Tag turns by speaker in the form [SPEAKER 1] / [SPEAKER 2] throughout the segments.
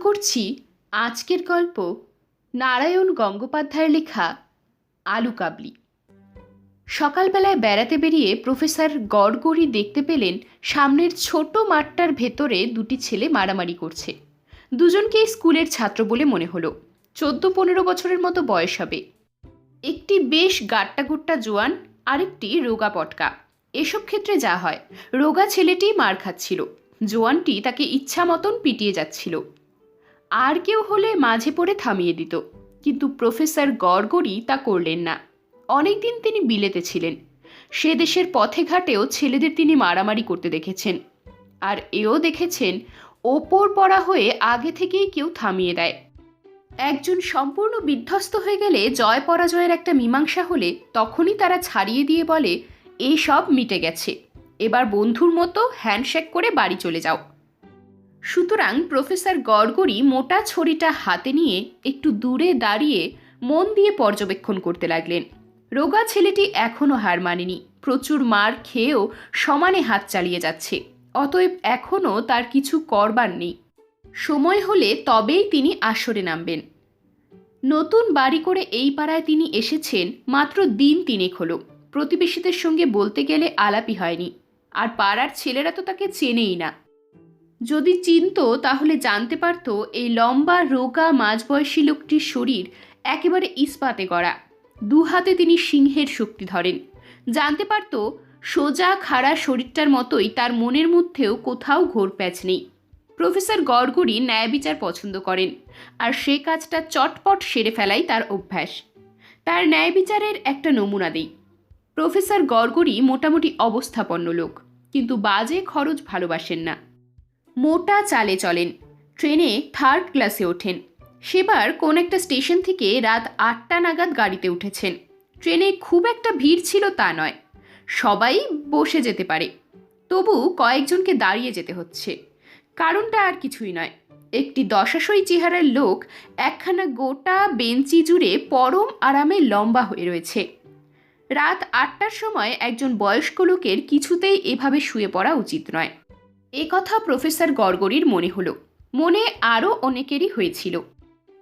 [SPEAKER 1] করছি আজকের গল্প নারায়ণ গঙ্গোপাধ্যায়ের লেখা আলু কাবলি। সকালবেলায় বেড়াতে বেরিয়ে প্রফেসর গড়গড়ি দেখতে পেলেন সামনের ছোট মাঠটার ভেতরে দুটি ছেলে মারামারি করছে। দুজনকেই স্কুলের ছাত্র বলে মনে হলো। চোদ্দ পনেরো বছরের মতো বয়স হবে। একটি বেশ গাট্টাগুট্টা জোয়ান, আরেকটি রোগা পটকা। এসব ক্ষেত্রে যা হয়, রোগা ছেলেটি মার খাচ্ছিল। জোয়ানটি তাকে ইচ্ছা মতন পিটিয়ে যাচ্ছিল। আর কেউ হলে মাঝে পড়ে থামিয়ে দিত, কিন্তু প্রফেসর গড়গড়ি তা করলেন না। অনেকদিন তিনি বিলেতে ছিলেন। সে দেশের পথে ঘাটেও ছেলেদের তিনি মারামারি করতে দেখেছেন। আর এও দেখেছেন, ওপর পড়া হয়ে আগে থেকেই কেউ থামিয়ে দেয়। একজন সম্পূর্ণ বিধ্বস্ত হয়ে গেলে জয় পরাজয়ের একটা মীমাংসা হলে তখনই তারা ছাড়িয়ে দিয়ে বলে, এই সব মিটে গেছে। এবার বন্ধুর মতো হ্যান্ডশেক করে বাড়ি চলে যাও। সুতরাং প্রফেসর গড়গড়ি মোটা ছড়িটা হাতে নিয়ে একটু দূরে দাঁড়িয়ে মন দিয়ে পর্যবেক্ষণ করতে লাগলেন। রোগা ছেলেটি এখনও হার মানেনি। প্রচুর মার খেয়েও সমানে হাত চালিয়ে যাচ্ছে। অতএব এখনও তার কিছু করবার নেই। সময় হলে তবেই তিনি আসরে নামবেন। নতুন বাড়ি করে এই পাড়ায় তিনি এসেছেন মাত্র দিন তিনেক হলো। প্রতিবেশীদের সঙ্গে বলতে গেলে আলাপি হয়নি। আর পাড়ার ছেলেরা তো তাকে চেনেই না। যদি চিনত, তাহলে জানতে পারত এই লম্বা, রোগা, মাঝবয়সী লোকটির শরীর একেবারে ইস্পাতে গড়া। দু হাতে তিনি সিংহের শক্তি ধরেন। জানতে পারত সোজা, খাড়া শরীরটার মতোই তার মনের মধ্যেও কোথাও ঘোর প্যাচ নেই। প্রফেসর গড়গড়ি ন্যায় বিচার পছন্দ করেন আর সে কাজটা চটপট সেরে ফেলাই তার অভ্যাস। তার ন্যায় বিচারের একটা নমুনা দেই। প্রফেসর গড়গড়ি মোটামুটি অবস্থাপন্ন লোক, কিন্তু বাজে খরচ ভালোবাসেন না। মোটা চালে চলেন। ট্রেনে থার্ড ক্লাসে ওঠেন। সেবার কোন একটা স্টেশন থেকে রাত আটটা নাগাদ গাড়িতে উঠেছেন। ট্রেনে খুব একটা ভিড় ছিল তা নয়। সবাই বসে যেতে পারে। তবু কয়েকজনকে দাঁড়িয়ে যেতে হচ্ছে। কারণটা আর কিছুই নয়। একটি দশাশই চেহারার লোক একখানা গোটা বেঞ্চি জুড়ে পরম আরামে লম্বা হয়ে রয়েছে। রাত আটটার সময় একজন বয়স্ক লোকের কিছুতেই এভাবে শুয়ে পড়া উচিত নয়। এ কথা প্রফেসর গড়গড়ির মনে হলো। মনে আরও অনেকেরই হয়েছিল।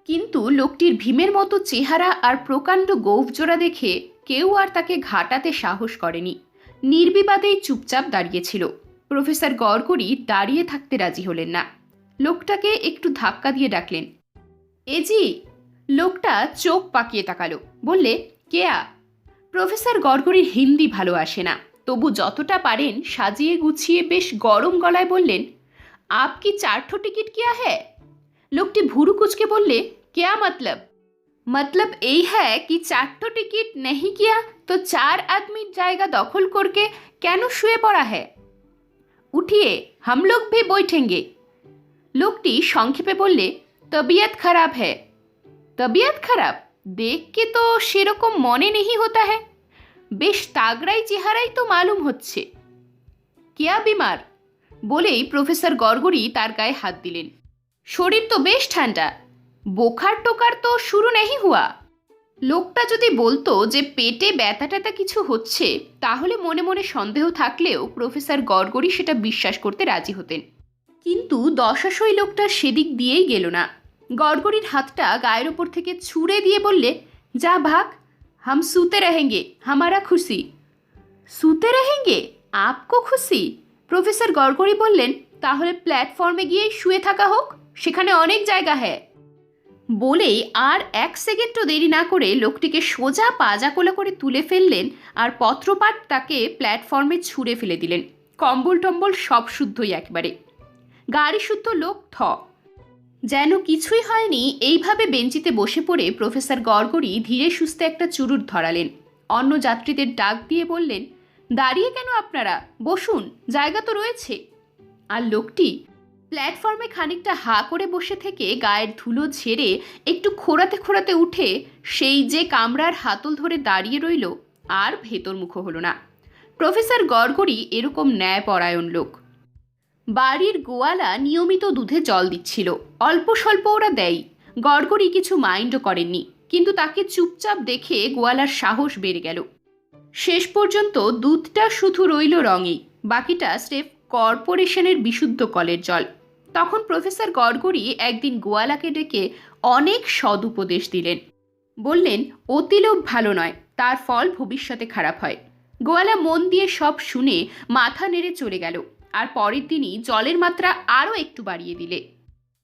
[SPEAKER 1] কিন্তু লোকটির ভীমের মতো চেহারা আর প্রকাণ্ড গোফজোড়া দেখে কেউ আর তাকে ঘাটাতে সাহস করেনি। নির্বিবাদেই চুপচাপ দাঁড়িয়েছিল। প্রফেসর গড়গড়ি দাঁড়িয়ে থাকতে রাজি হলেন না। লোকটাকে একটু ধাক্কা দিয়ে ডাকলেন। এজি লোকটা চোখ পাকিয়ে তাকালো। বললে, কেয়া? প্রফেসর গড়গড়ির হিন্দি ভালো আসে না। তবু যতটা পারেন সাজিয়ে গুছিয়ে বেশ গরম গলায় বললেন আপ কি চারঠো টিকিট কিয়া হ্যাঁ লোকটি ভুরু কুচকে বললে क्या मतलब मतलब यही है कि চারটো টিকিট नहीं किया तो चार आदमी जाएगा दखल करके কেন শুয়ে পড়া है উঠিয়ে हम लोग भी बैठेंगे লোকটি সংক্ষেপে বললে তবিয়ত খারাপ হ্যাঁ তবিয়ত খারাপ দেখ কে তো সেরকম মনে নেই হতা হ্যাঁ বেশ তাগড়াই চেহারাই তো মালুম হচ্ছে। কেয়া বিমার? বলেই প্রফেসর গড়গড়ি তার গায়ে হাত দিলেন। শরীর তো বেশ ঠান্ডা। বোখার টোকার তো শুরু নেই হুয়া। লোকটা যদি বলতো যে পেটে ব্যথা ট্যাথা কিছু হচ্ছে, তাহলে মনে মনে সন্দেহ থাকলেও প্রফেসর গড়গড়ি সেটা বিশ্বাস করতে রাজি হতেন। কিন্তু দশাশই লোকটা সেদিক দিয়েই গেল না। গড়গড়ির হাতটা গায়ের ওপর থেকে ছুঁড়ে দিয়ে বললে, যা ভাগ হাম সুতে রহেঙ্গে হামারা খুশি সুতে রহেঙ্গে আপকো খুশি প্রফেসর গড়গড়ি বললেন, তাহলে প্ল্যাটফর্মে গিয়েই শুয়ে থাকা হোক, সেখানে অনেক জায়গা হ্যাঁ বলেই আর এক সেকেন্ডও দেরি না করে লোকটিকে সোজা পাজা কোলা করে তুলে ফেললেন আর পত্রপাঠ তাকে প্ল্যাটফর্মে ছুঁড়ে ফেলে দিলেন। কম্বল টম্বল সব শুদ্ধই একবারে। গাড়ি শুদ্ধ লোক, থ। যেন কিছুই হয়নি, এইভাবে বেঞ্চিতে বসে পড়ে প্রফেসর গড়গড়ি ধীরে সুস্থে একটা চুরুট ধরালেন। অন্য যাত্রীদের ডাক দিয়ে বললেন, দাঁড়িয়ে কেন আপনারা? বসুন, জায়গা তো রয়েছে। আর লোকটি প্ল্যাটফর্মে খানিকটা হা করে বসে থেকে গায়ের ধুলো ঝেড়ে একটু খোঁড়াতে খোঁড়াতে উঠে সেই যে কামরার হাতল ধরে দাঁড়িয়ে রইল, আর ভেতর মুখ হলো না। প্রফেসর গড়গড়ি এরকম ন্যায়পরায়ণ লোক। বাড়ির গোয়ালা নিয়মিত দুধে জল দিচ্ছিল। অল্প স্বল্প ওরা দেয়। গড়গড়ি কিছু মাইন্ডও করেননি। কিন্তু তাকে চুপচাপ দেখে গোয়ালার সাহস বেড়ে গেল। শেষ পর্যন্ত দুধটা শুধু রইল রঙেই বাকিটা স্রেফ কর্পোরেশনের বিশুদ্ধ কলের জল। তখন প্রফেসর গড়গড়ি একদিন গোয়ালাকে ডেকে অনেক সদুপদেশ দিলেন। বললেন অতিলোভ ভালো নয়, তার ফল ভবিষ্যতে খারাপ হয়। গোয়ালা মন দিয়ে সব শুনে মাথা নেড়ে চলে গেল। আর পরের দিনই জলের মাত্রা আরও একটু বাড়িয়ে দিলে।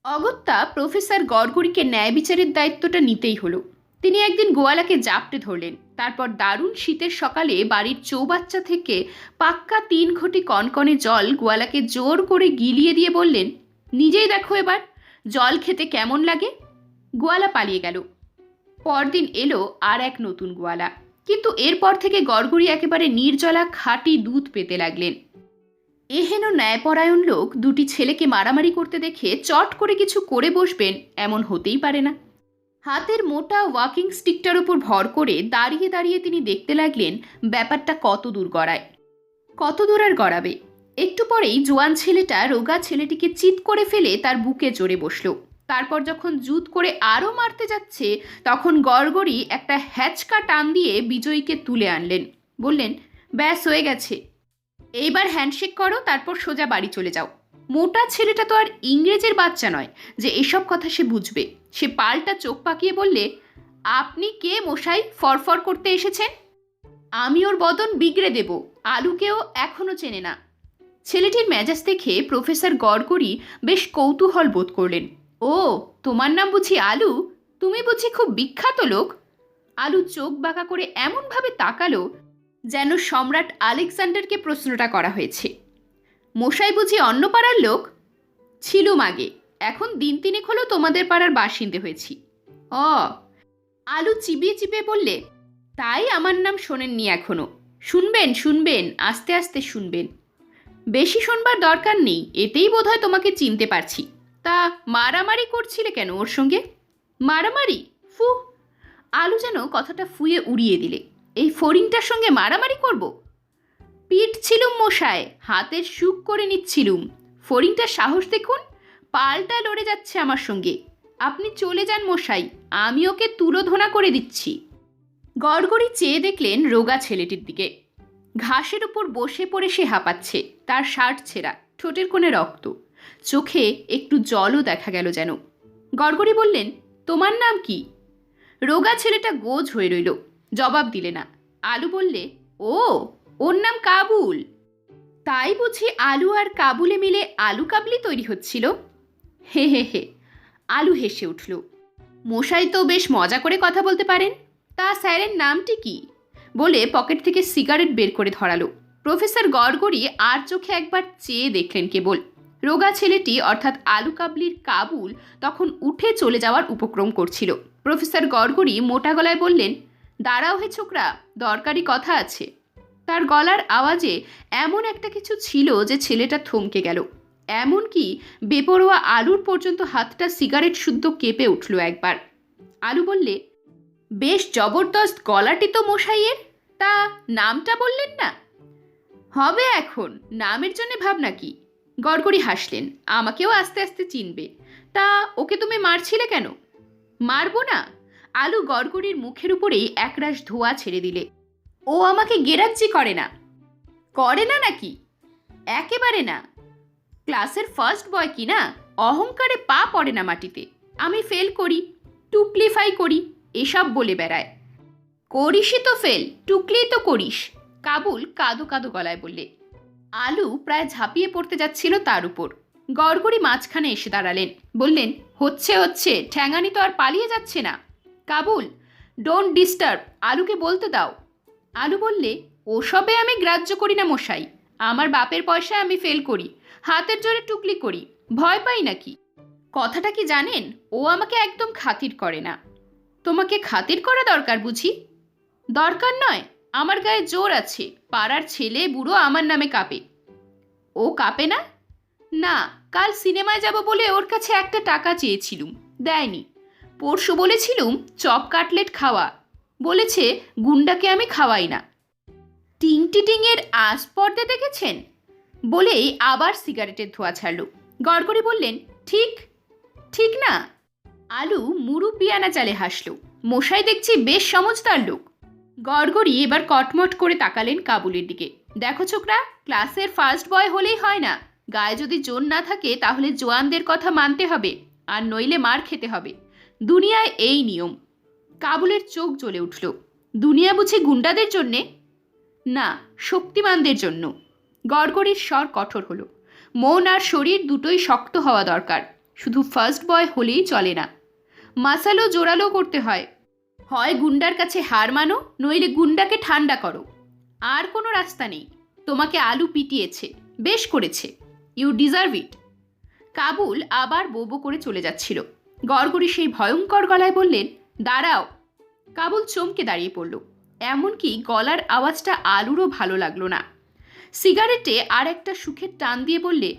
[SPEAKER 1] অগত্যা প্রফেসর গড়গড়িকে ন্যায় বিচারের দায়িত্বটা নিতেই হলো। তিনি একদিন গোয়ালাকে জাপটে ধরলেন। তারপর দারুণ শীতের সকালে বাড়ির চৌবাচ্চা থেকে পাক্কা তিন ঘটি কনকনে জল গোয়ালাকে জোর করে গিলিয়ে দিয়ে বললেন, নিজেই দেখো এবার, জল খেতে কেমন লাগে? গোয়ালা পালিয়ে গেল। পরদিন এলো আর এক নতুন গোয়ালা। কিন্তু এরপর থেকে গড়গড়ি একেবারে নির্জলা খাঁটি দুধ পেতে লাগলেন। এহেন ন্যায়পরায়ণ লোক দুটি ছেলেকে মারামারি করতে দেখে চট করে কিছু করে বসবেন, এমন হতেই পারে না। হাতের মোটা ওয়াকিং স্টিকটার উপর ভর করে দাঁড়িয়ে দাঁড়িয়ে তিনি দেখতে লাগলেন, ব্যাপারটা কত দূর গড়ায়। কত দূর আর গড়াবে? একটু পরেই জোয়ান ছেলেটা রোগা ছেলেটিকে চিৎ করে ফেলে তার বুকে জোরে বসল। তারপর যখন জুত করে আরও মারতে যাচ্ছে, তখন গড়গড়ি একটা হ্যাচকা টান দিয়ে বিজয়ীকে তুলে আনলেন। বললেন, ব্যাস, হয়ে গেছে। এইবার হ্যান্ডশেক করো, তারপর সোজা বাড়ি চলে যাও। মোটা ছেলেটা তো আর ইংরেজের বাচ্চা নয় যে এসব কথা সে বুঝবে। সে পাল্টা চোখ পাকিয়ে বললে, আপনি কে মশাই ফরফর করতে এসেছেন? আমি ওর বদন বিগড়ে দেব, আলুকেও এখনও চেনে না। ছেলেটির মেজাজ দেখে প্রফেসর গড়গড়ি বেশ কৌতূহল বোধ করলেন। ও, তোমার নাম বুঝি আলু? তুমি বুঝি খুব বিখ্যাত লোক? আলু চোখ বাঁকা করে এমনভাবে তাকালো যেন সম্রাট আলেকজান্ডারকে প্রশ্নটা করা হয়েছে। মশাই বুঝি অন্য পাড়ার লোক? ছিলুম আগে এখন দিন তিনেক হলো তোমাদের পাড়ার বাসিন্দে হয়েছি। অ, আলু চিবিয়ে চিবিয়ে বললে, তাই আমার নাম শোনেননি এখনও। শুনবেন শুনবেন, আস্তে আস্তে শুনবেন। বেশি শোনবার দরকার নেই, এতেই বোধহয় তোমাকে চিনতে পারছি। তা মারামারি করছিলে কেন ওর সঙ্গে? মারামারি? ফু আলু যেন কথাটা ফুয়ে উড়িয়ে দিলে। এই ফড়িংটার সঙ্গে মারামারি করব? পিঠ ছিলুম মশায়, হাতের সুখ করে নিচ্ছিলুম। ফড়িংটার সাহস দেখুন, পাল্টা লড়ে যাচ্ছে আমার সঙ্গে। আপনি চলে যান মশাই, আমি ওকে তুলোধনা করে দিচ্ছি। গড়গড়ি চেয়ে দেখলেন রোগা ছেলেটির দিকে। ঘাসের উপর বসে পড়ে সে হাঁপাচ্ছে, তার শার্ট ছেঁড়া, ঠোঁটের কোণে রক্ত। চোখে একটু জলও দেখা গেল যেন। গড়গড়ি বললেন, তোমার নাম কি? রোগা ছেলেটা গোজ হয়ে রইল। জবাব দিলে না। আলু বললে, ও, ওর নাম কাবুল। তাই বুঝি আলু আর কাবুলে মিলে আলু কাবলি তৈরি হচ্ছিল। হে হে হে, আলু হেসে উঠল। মশাই তো বেশ মজা করে কথা বলতে পারেন। তা স্যারের নামটি কি? বলে পকেট থেকে সিগারেট বের করে ধরালো। প্রফেসর গড়গড়ি আর চোখে একবার চেয়ে দেখলেন কেবল। রোগা ছেলেটি, অর্থাৎ আলু কাবলির কাবুল, তখন উঠে চলে যাওয়ার উপক্রম করছিল। প্রফেসর গড়গড়ি মোটা গলায় বললেন দাঁড়াও হে ছোকরা, দরকারি কথা আছে। তার গলার আওয়াজে এমন একটা কিছু ছিল যে ছেলেটা থমকে গেল। এমনকি বেপরোয়া আলুর পর্যন্ত হাতটা সিগারেট শুদ্ধ কেঁপে উঠল একবার। আলু বললে, বেশ জবরদস্ত গলাটি তো মশাইয়ের, তা নামটা বললেন না? হবে এখন, নামের জন্য ভাবনা কি? গড়গড়ি হাসলেন, আমাকেও আস্তে আস্তে চিনবে। তা ওকে তুমি মারছিলে কেন? মারবো না আলু গড়গড়ির মুখের উপরেই একরাশ ধোয়া ছেড়ে দিলে। ও আমাকে গেরাজ্জি করে না। করে না নাকি? একেবারে না। ক্লাসের ফার্স্ট বয় কি না? অহংকারে পা পড়ে না মাটিতে। আমি ফেল করি, টুকলিফাই করি, এসব বলে বেড়ায়। করিসই তো ফেল টুকলেই তো করিস, কাবুল কাদো কাদো গলায় বললে। আলু প্রায় ঝাঁপিয়ে পড়তে যাচ্ছিল তার উপর। গড়গড়ি মাঝখানে এসে দাঁড়ালেন। বললেন, হচ্ছে হচ্ছে, ঠ্যাঙানি তো আর পালিয়ে যাচ্ছে না। কাবুল ডোন্ট ডিস্টার্ব আলুকে বলতে দাও। আলু বললে, ওসবে আমি গ্রাহ্য করি না মশাই। আমার বাপের পয়সায় আমি ফেল করি। হাতের জোরে টুকলি করি। ভয় পাই নাকি? কথাটা কি জানেন? ও আমাকে একদম খাতির করে না। তোমাকে খাতির করা দরকার বুঝি? দরকার নয়। আমার গায়ে জোর আছে। পাড়ার ছেলে, বুড়ো আমার নামে কাঁপে। ও কাঁপে না? না, কাল সিনেমায় যাব বলে ওর কাছে একটা টাকা চেয়েছিলুম। দেয়নি। পরশু বলেছিলুম চপ কাটলেট খাওয়া। বলেছে, গুন্ডাকে আমি খাওয়াই না। টিং টিটিংয়ের পর্দা দেখেছেন? বলেই আবার সিগারেটের ধোয়া ছাড়ল। গড়গড়ি বললেন, ঠিক ঠিক না? আলু মুরু পিয়ানা চালে হাসল। মশাই দেখছি বেশ সমজদার লোক। গড়গড়ি এবার কটমট করে তাকালেন কাবুলের দিকে। দেখো ছোকরা, ক্লাসের ফার্স্ট বয় হলেই হয় না। গায়ে যদি জোর না থাকে, তাহলে জোয়ানদের কথা মানতে হবে। আর নইলে মার খেতে হবে। দুনিয়ায় এই নিয়ম। কাবুলের চোখ জ্বলে উঠল। দুনিয়া বুঝি গুন্ডাদের জন্যে? না, শক্তিমানদের জন্য। গড়গড়ির স্বর কঠোর হলো। মন আর শরীর দুটোই শক্ত হওয়া দরকার। শুধু ফার্স্ট বয় হলেই চলে না। মাসালো জোরালো করতে হয়। হয় গুন্ডার কাছে হার মানো, নইলে গুন্ডাকে ঠান্ডা করো। আর কোনো রাস্তা নেই। তোমাকে আলু পিটিয়েছে, বেশ করেছে। ইউ ডিজার্ভ ইট কাবুল আবার বোবো করে চলে যাচ্ছিল। গড়গড়ি সেই ভয়ঙ্কর গলায় বললেন, দাঁড়াও। কাবুল চমকে দাঁড়িয়ে পড়ল। এমনকি গলার আওয়াজটা আলুরও ভালো লাগল না। সিগারেটে আর একটা সুখের টান দিয়ে বললে,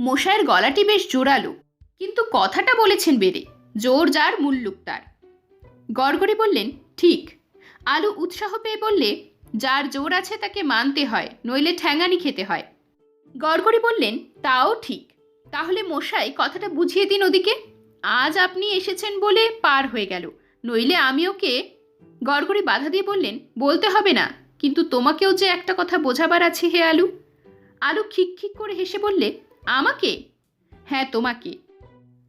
[SPEAKER 1] মশায়ের গলাটি বেশ জোরালো, কিন্তু কথাটা বলেছেন বেড়ে জোর যার মুল্লুক তার। গড়গড়ি বললেন, ঠিক। আলু উৎসাহ পেয়ে বললে, যার জোর আছে তাকে মানতে হয়, নইলে ঠ্যাঙানি খেতে হয়। গড়গড়ি বললেন, তাও ঠিক। তাহলে মশাই কথাটা বুঝিয়ে দিন ওদিকে। আজ আপনি এসেছেন বলে পার হয়ে গেল। নইলে আমি ওকে গড়গড়ি বাধা দিয়ে বললেন, বলতে হবে না, কিন্তু তোমাকেও যে একটা কথা বোঝাবার আছে হে আলু। আলু খিক খিক করে হেসে বললে, আমাকে? হ্যাঁ তোমাকে।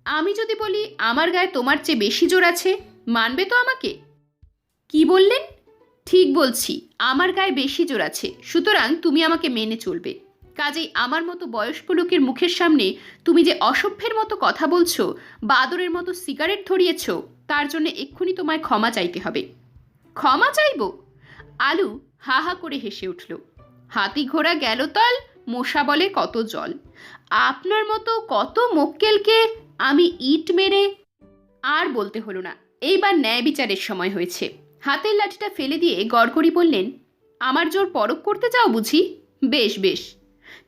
[SPEAKER 1] আমি যদি বলি, আমার গায়ে তোমার চেয়ে বেশি জোর আছে, মানবে তো আমাকে? কি বললেন? ঠিক বলছি, আমার গায়ে বেশি জোর আছে, সুতরাং তুমি আমাকে মেনে চলবে। কাজেই আমার মতো বয়স্ক লোকের মুখের সামনে তুমি যে অসভ্যের মতো কথা বলছো বাদরের মতো সিগারেট ধরিয়েছ, তার জন্য এক্ষুনি তোমায় ক্ষমা চাইতে হবে। ক্ষমা চাইব? আলু হা হা করে হেসে উঠল। হাতি ঘোড়া গেল তল, মশা বলে কত জল। আপনার মতো কত মক্কেলকে আমি ইট মেরে আর বলতে হলো না। এইবার ন্যায় বিচারের সময় হয়েছে। হাতের লাঠিটা ফেলে দিয়ে গড়গড়ি বললেন, আমার জোর পরক করতে চাও বুঝি? বেশ বেশ।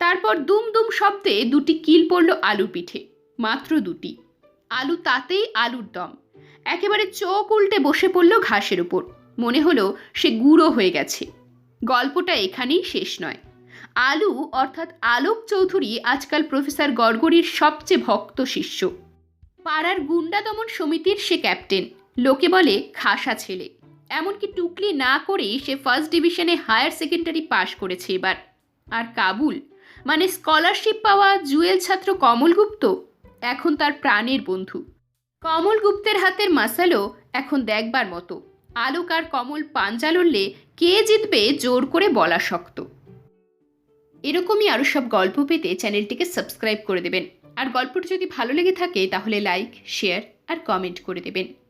[SPEAKER 1] তারপর দুম দুম শব্দে দুটি কিল পড়ল আলুর পিঠে, মাত্র দুটি। আলু তাতেই আলুর দম। একেবারে চোখ উল্টে বসে পড়ল ঘাসের উপর। মনে হলো সে গুঁড়ো হয়ে গেছে। গল্পটা এখানেই শেষ নয়। আলু অর্থাৎ আলোক চৌধুরী আজকাল প্রফেসর গড়গড়ির সবচেয়ে ভক্ত শিষ্য। পাড়ার গুন্ডা দমন সমিতির সে ক্যাপ্টেন। লোকে বলে খাসা ছেলে। এমনকি টুকলি না করেই সে ফার্স্ট ডিভিশনে হায়ার সেকেন্ডারি পাশ করেছে এবার। আর কাবুল মানে স্কলারশিপ পাওয়া জুয়েল ছাত্র কমল গুপ্ত এখন তার প্রাণের বন্ধু। কমল গুপ্তের হাতের মাসালো এখন দেখবার মতো। আলোক আর কমল পাঞ্জা লড়লে কে জিতবে জোর করে বলা শক্ত। এরকমই আরও সব গল্প পেতে চ্যানেলটিকে সাবস্ক্রাইব করে দেবেন। আর গল্পটি যদি ভালো লেগে থাকে তাহলে লাইক, শেয়ার আর কমেন্ট করে দেবেন।